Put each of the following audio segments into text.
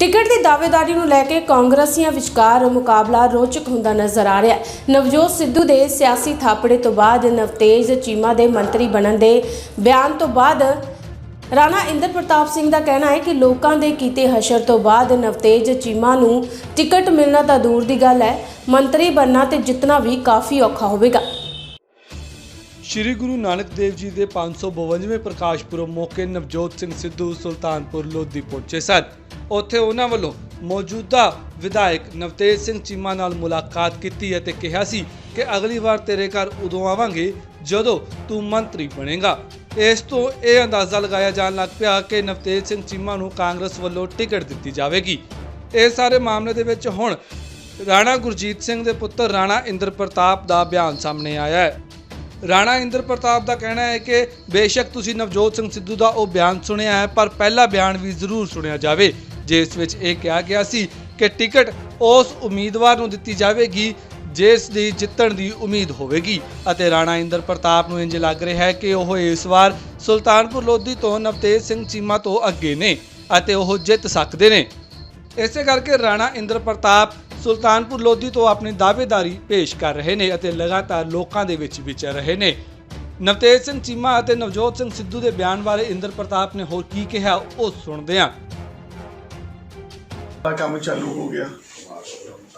Ticket ਦੀ ਦਾਅਵੇਦਾਰੀ ਨੂੰ ਲੈ ਕੇ ਕਾਂਗਰਸੀਆਂ ਵਿਚਕਾਰ ਮੁਕਾਬਲਾ ਰੋਚਕ ਹੁੰਦਾ ਨਜ਼ਰ ਆ ਰਿਹਾ ਹੈ। ਨਵਜੋਤ ਸਿੱਧੂ ਦੇ ਸਿਆਸੀ ਥਾਪੜੇ ਤੋਂ ਬਾਅਦ ਨਵਤੇਜ ਚੀਮਾ ਦੇ ਮੰਤਰੀ ਬਣਨ ਦੇ ਬਿਆਨ ਤੋਂ ਬਾਅਦ ਰਾਣਾ ਇੰਦਰ ਪ੍ਰਤਾਪ ਸਿੰਘ ਦਾ ਕਹਿਣਾ ਹੈ ਕਿ ਲੋਕਾਂ ਦੇ ਕੀਤੇ ਹਸ਼ਰ ਤੋਂ ਬਾਅਦ ਨਵਤੇਜ ਚੀਮਾ ਨੂੰ ਟਿਕਟ ਮਿਲਣਾ ਤਾਂ ਦੂਰ ਦੀ ਗੱਲ ਹੈ। ਮੰਤਰੀ ਬਣਨਾ ਤੇ ਜਿੱਤਣਾ ਵੀ ਕਾਫੀ ਔਖਾ ਹੋਵੇਗਾ। ਸ਼੍ਰੀ ਗੁਰੂ ਨਾਨਕ ਦੇਵ ਜੀ ਦੇ 552ਵੇਂ ਪ੍ਰਕਾਸ਼ ਪੁਰਬ ਮੌਕੇ ਨਵਜੋਤ ਸਿੰਘ ਸਿੱਧੂ ਸੁਲਤਾਨਪੁਰ ਲੋਧੀ ਪਹੁੰਚੇ ਸਨ। ਉੱਥੇ ਉਹਨਾਂ ਵੱਲੋਂ ਮੌਜੂਦਾ ਵਿਧਾਇਕ ਨਵਤੇਜ ਸਿੰਘ ਚੀਮਾ ਨਾਲ ਮੁਲਾਕਾਤ ਕੀਤੀ ਅਤੇ ਕਿਹਾ ਸੀ ਕਿ ਅਗਲੀ ਵਾਰ ਤੇਰੇ ਘਰ ਉਦੋਂ ਆਵਾਂਗੇ ਜਦੋਂ ਤੂੰ ਮੰਤਰੀ ਬਣੇਗਾ। ਇਸ ਤੋਂ ਇਹ ਅੰਦਾਜ਼ਾ ਲਗਾਇਆ ਜਾਣ ਲੱਗ ਪਿਆ ਕਿ ਨਵਤੇਜ ਸਿੰਘ ਚੀਮਾ ਨੂੰ ਕਾਂਗਰਸ ਵੱਲੋਂ ਟਿਕਟ ਦਿੱਤੀ ਜਾਵੇਗੀ। ਇਹ ਸਾਰੇ ਮਾਮਲੇ ਦੇ ਵਿੱਚ ਹੁਣ ਰਾਣਾ ਗੁਰਜੀਤ ਸਿੰਘ ਦੇ ਪੁੱਤਰ ਰਾਣਾ ਇੰਦਰ ਪ੍ਰਤਾਪ ਦਾ ਬਿਆਨ ਸਾਹਮਣੇ ਆਇਆ ਹੈ। ਰਾਣਾ ਇੰਦਰ ਪ੍ਰਤਾਪ ਦਾ ਕਹਿਣਾ ਹੈ ਕਿ ਬੇਸ਼ੱਕ ਤੁਸੀਂ ਨਵਜੋਤ ਸਿੰਘ ਸਿੱਧੂ ਦਾ ਉਹ ਬਿਆਨ ਸੁਣਿਆ ਹੈ, ਪਰ ਪਹਿਲਾ ਬਿਆਨ ਵੀ ਜ਼ਰੂਰ ਸੁਣਿਆ ਜਾਵੇ। ਜਿਸ ਵਿੱਚ ਇਹ ਕਿਹਾ ਗਿਆ ਸੀ ਕਿ ਟਿਕਟ ਉਸ ਉਮੀਦਵਾਰ ਨੂੰ ਦਿੱਤੀ ਜਾਵੇਗੀ, ਜਿਸ ਦੀ ਜਿੱਤਣ ਦੀ ਉਮੀਦ ਹੋਵੇਗੀ। ਅਤੇ ਰਾਣਾ ਇੰਦਰ ਪ੍ਰਤਾਪ ਨੂੰ ਇੰਜ ਲੱਗ ਰਿਹਾ ਹੈ ਕਿ ਉਹ ਇਸ ਵਾਰ ਸੁਲਤਾਨਪੁਰ ਲੋਧੀ ਤੋਂ ਨਵਤੇਜ ਸਿੰਘ ਚੀਮਾ ਤੋਂ ਅੱਗੇ ਨੇ ਅਤੇ ਉਹ ਜਿੱਤ ਸਕਦੇ ਨੇ। ਇਸੇ ਕਰਕੇ ਰਾਣਾ ਇੰਦਰ ਪ੍ਰਤਾਪ ਸੁਲਤਾਨਪੁਰ ਲੋਧੀ ਤੋਂ ਆਪਣੀ ਦਾਅਵੇਦਾਰੀ ਪੇਸ਼ ਕਰ ਰਹੇ ਨੇ ਅਤੇ ਲਗਾਤਾਰ ਲੋਕਾਂ ਦੇ ਵਿੱਚ ਵਿਚਰ ਰਹੇ ਨੇ। ਨਵਤੇਜ ਸਿੰਘ ਚੀਮਾ ਅਤੇ ਨਵਜੋਤ ਸਿੰਘ ਸਿੱਧੂ ਦੇ ਬਿਆਨ ਬਾਰੇ ਇੰਦਰ ਪ੍ਰਤਾਪ ਨੇ ਹੋਰ ਕੀ ਕਿਹਾ, ਉਹ ਸੁਣਦੇ ਹਾਂ। ਦਾ ਕੰਮ ਚਾਲੂ ਹੋ ਗਿਆ।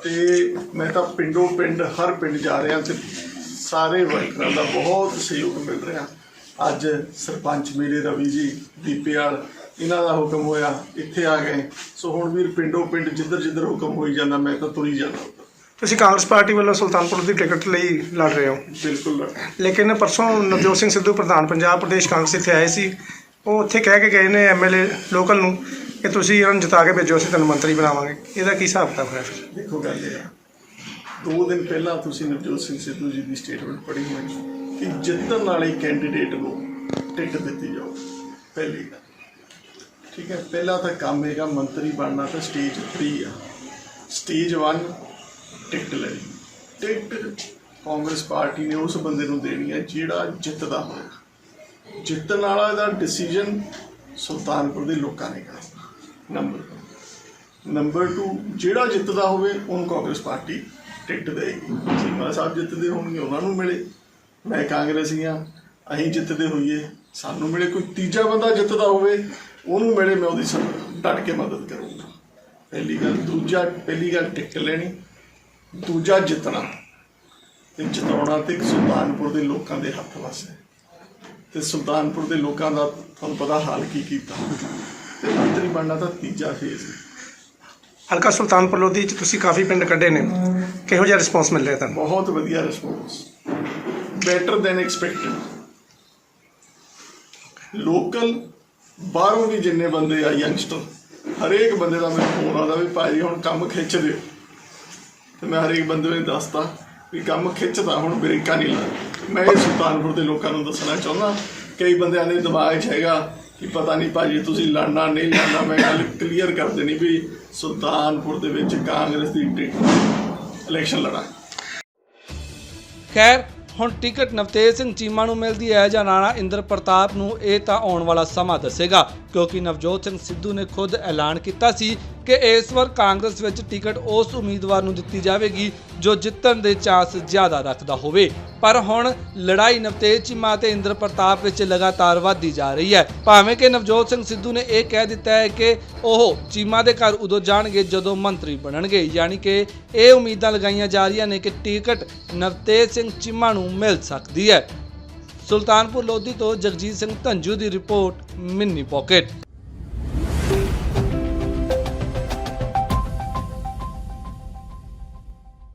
ਤੇ ਮੈਂ ਤਾਂ ਪਿੰਡੋਂ ਪਿੰਡ ਹਰ ਪਿੰਡ ਜਾ ਰਿਹਾ ਤੇ ਸਾਰੇ ਵਰਕਰਾਂ ਦਾ ਬਹੁਤ ਸਹਿਯੋਗ ਮਿਲ ਰਿਹਾ। ਅੱਜ ਸਰਪੰਚ ਮੇਰੇ ਰਵੀ ਜੀ ਦੀਪੇਵਾਲ ਇਹਨਾਂ ਦਾ ਹੁਕਮ ਹੋਇਆ ਇੱਥੇ ਆ ਗਏ। ਸੋ ਹੁਣ ਵੀਰ ਪਿੰਡੋਂ ਪਿੰਡ ਜਿੱਧਰ ਜਿੱਧਰ ਹੁਕਮ ਹੋਈ ਜਾਂਦਾ ਮੈਂ ਤਾਂ ਤੁਰੀ ਜਾਂਦਾ। ਤੁਸੀਂ ਕਾਂਗਰਸ ਪਾਰਟੀ ਵੱਲੋਂ ਸੁਲਤਾਨਪੁਰ ਦੀ ਟਿਕਟ ਲਈ ਲੜ ਰਹੇ ਹੋ? ਬਿਲਕੁਲ ਲੇਕਿਨ ਪਰਸੋਂ ਨਵਜੋਤ ਸਿੰਘ ਸਿੱਧੂ ਪ੍ਰਧਾਨ ਪੰਜਾਬ ਪ੍ਰਦੇਸ਼ ਕਾਂਗਰਸ ਇੱਥੇ ਆਏ ਸੀ। ਉਹ ਉੱਥੇ ਕਹਿ ਕੇ ਗਏ ਨੇ ਐਮਐਲਏ ਲੋਕਲ ਨੂੰ ਕਿ ਤੁਸੀਂ ਇਹਨਾਂ ਨੂੰ ਜਿਤਾ ਕੇ ਭੇਜੋ, ਅਸੀਂ ਤੁਹਾਨੂੰ ਮੰਤਰੀ ਬਣਾਵਾਂਗੇ। ਇਹਦਾ ਕੀ ਹਿਸਾਬ ਕਿਤਾਬ ਹੈ ਫਿਰ ਦੇਖੋ ਗੱਲ ਇਹ ਆ। ਦੋ ਦਿਨ ਪਹਿਲਾਂ ਤੁਸੀਂ ਨਵਜੋਤ ਸਿੰਘ ਸਿੱਧੂ ਜੀ ਦੀ ਸਟੇਟਮੈਂਟ ਪੜ੍ਹੀ ਹੋਣੀ ਕਿ ਜਿੱਤਣ ਵਾਲੇ ਕੈਂਡੀਡੇਟ ਨੂੰ ਟਿਕਟ ਦਿੱਤੀ ਜਾਓ ਪਹਿਲੀ ਗੱਲ। ਠੀਕ ਹੈ, ਪਹਿਲਾ ਤਾਂ ਕੰਮ ਹੈਗਾ ਮੰਤਰੀ ਬਣਨਾ ਤਾਂ ਸਟੇਜ 3 ਆ। ਸਟੇਜ 1 ਟਿਕਟ ਲੈਣੀ ਟਿਕਟ ਕਾਂਗਰਸ ਪਾਰਟੀ ਨੇ ਉਸ ਬੰਦੇ ਨੂੰ ਦੇਣੀ ਹੈ ਜਿਹੜਾ ਜਿੱਤਦਾ ਹੋਇਆ। ਜਿੱਤਣ ਵਾਲਾ ਦਾ ਡਿਸੀਜਨ ਸੁਲਤਾਨਪੁਰ ਦੇ ਲੋਕਾਂ ਨੇ ਕਰਨਾ। ਨੰਬਰ। ਨੰਬਰ 2 ਜਿਹੜਾ ਜਿੱਤਦਾ ਹੋਵੇ, ਉਹਨੂੰ ਕਾਂਗਰਸ ਪਾਰਟੀ ਟਿਕਟ ਦੇਗੀ ਚੀਮਾ ਸਾਹਿਬ ਜਿੱਤਦੇ ਹੋਣਗੇ, ਉਹਨਾਂ ਨੂੰ ਮਿਲੇ। ਮੈਂ ਕਾਂਗਰਸੀ ਹਾਂ ਅਸੀਂ ਜਿੱਤਦੇ ਹੋਈਏ, ਸਾਨੂੰ ਮਿਲੇ। ਕੋਈ ਤੀਜਾ ਬੰਦਾ ਜਿੱਤਦਾ ਹੋਵੇ, ਉਹਨੂੰ ਮਿਲੇ, ਮੈਂ ਉਹਦੀ ਸਭ ਡਟ ਕੇ ਮਦਦ ਕਰੂੰਗਾ। ਪਹਿਲੀ ਗੱਲ, ਦੂਜਾ, ਪਹਿਲੀ ਗੱਲ ਟਿਕਟ ਲੈਣੀ। ਦੂਜਾ ਜਿੱਤਣਾ। ਤੇ ਜਿਤਾਉਣਾ ਤੇ ਸੁਲਤਾਨਪੁਰ ਦੇ ਲੋਕਾਂ ਦੇ ਹੱਥ ਵਸ ਹੈ। ਤੇ ਸੁਲਤਾਨਪੁਰ ਦੇ ਲੋਕਾਂ ਦਾ ਤੁਹਾਨੂੰ ਪਤਾ ਹਾਲ ਕੀ ਕੀਤਾ। ਮੰਤਰੀ ਬਣਨਾ ਤਾਂ ਤੀਜਾ ਫੇਜ਼ ਹੈ। ਹਲਕਾ ਸੁਲਤਾਨਪੁਰ ਲੋਧੀ ਚ ਤੁਸੀਂ ਕਾਫੀ ਪਿੰਡ ਕੱਢੇ ਨੇ। ਕਿਹੋ ਜਿਹਾ ਰਿਸਪੌਂਸ ਮਿਲ ਰਿਹਾ ਤੁਹਾਨੂੰ? ਬਹੁਤ ਵਧੀਆ response better than expected local ਬਾਹਰੋਂ ਵੀ ਜਿੰਨੇ ਬੰਦੇ ਆ ਯੰਗਸਟਰ ਹਰੇਕ ਬੰਦੇ ਦਾ ਮੈਨੂੰ ਫੋਨ ਆਉਂਦਾ ਵੀ ਭਾਈ ਹੁਣ ਕੰਮ ਖਿੱਚ ਦਿਓ। ਤੇ ਮੈਂ ਹਰੇਕ ਬੰਦੇ ਨੂੰ ਦੱਸਦਾ ਵੀ ਕੰਮ ਖਿੱਚਦਾ ਹੁਣ ਬ੍ਰੇਕਾਂ ਨਹੀਂ ਲਾ ਮੈਂ ਇਹ ਸੁਲਤਾਨਪੁਰ ਦੇ ਲੋਕਾਂ ਨੂੰ ਦੱਸਣਾ ਚਾਹੁੰਦਾ ਕਈ ਬੰਦਿਆਂ ਦੇ ਦਿਮਾਗ 'ਚ ਹੈਗਾ ਕਿ ਪਤਾ ਨਹੀਂ ਭਾਜੀ ਤੁਸੀਂ ਲੜਨਾ ਨਹੀਂ ਲੜਨਾ, ਮੈਂ ਗੱਲ ਕਲੀਅਰ ਕਰ ਦੇਣੀ ਵੀ ਸੁਲਤਾਨਪੁਰ ਦੇ ਵਿੱਚ ਕਾਂਗਰਸ ਦੀ ਇਲੈਕਸ਼ਨ ਲੜਾ ਖੈਰ, ਹੁਣ ਟਿਕਟ ਨਵਤੇਜ ਸਿੰਘ ਚੀਮਾ ਨੂੰ ਮਿਲਦੀ ਹੈ ਜਾਂ ਰਾਣਾ ਇੰਦਰ ਪ੍ਰਤਾਪ ਨੂੰ, ਇਹ ਤਾਂ ਆਉਣ ਵਾਲਾ ਸਮਾਂ ਦੱਸੇਗਾ, ਕਿਉਂਕਿ ਨਵਜੋਤ ਸਿੰਘ ਸਿੱਧੂ ਨੇ ਖੁਦ ਐਲਾਨ ਕੀਤਾ ਸੀ ਕਿ ਇਸ ਵਾਰ ਕਾਂਗਰਸ ਵਿੱਚ ਟਿਕਟ ਉਸ ਉਮੀਦਵਾਰ ਨੂੰ ਦਿੱਤੀ ਜਾਵੇਗੀ ਜੋ ਜਿੱਤਣ ਦੇ ਚਾਂਸ ਜ਼ਿਆਦਾ ਰੱਖਦਾ ਹੋਵੇ। ਪਰ ਹੁਣ ਲੜਾਈ ਨਵਤੇਜ ਚੀਮਾ ਤੇ ਇੰਦਰ ਪ੍ਰਤਾਪ ਵਿੱਚ ਲਗਾਤਾਰ ਵਧਦੀ ਜਾ ਰਹੀ ਹੈ। ਭਾਵੇਂ ਕਿ ਨਵਜੋਤ ਸਿੰਘ ਸਿੱਧੂ ਨੇ ਇਹ ਕਹਿ ਦਿੱਤਾ ਹੈ ਕਿ ਉਹ ਚੀਮਾ ਦੇ ਘਰ ਉਦੋਂ ਜਾਣਗੇ ਜਦੋਂ ਮੰਤਰੀ ਬਣਨਗੇ। ਯਾਨੀ ਕਿ ਇਹ ਉਮੀਦਾਂ ਲਗਾਈਆਂ ਜਾ ਰਹੀਆਂ ਨੇ ਕਿ ਟਿਕਟ ਨਵਤੇਜ ਸਿੰਘ ਚੀਮਾ ਨੂੰ ਮਿਲ ਸਕਦੀ ਹੈ। ਸੁਲਤਾਨਪੁਰ ਲੋਧੀ ਤੋਂ ਜਗਜੀਤ ਸਿੰਘ ਧੰਜੂ ਦੀ ਰਿਪੋਰਟ ਮਿੰਨੀ ਪਾਕਟ।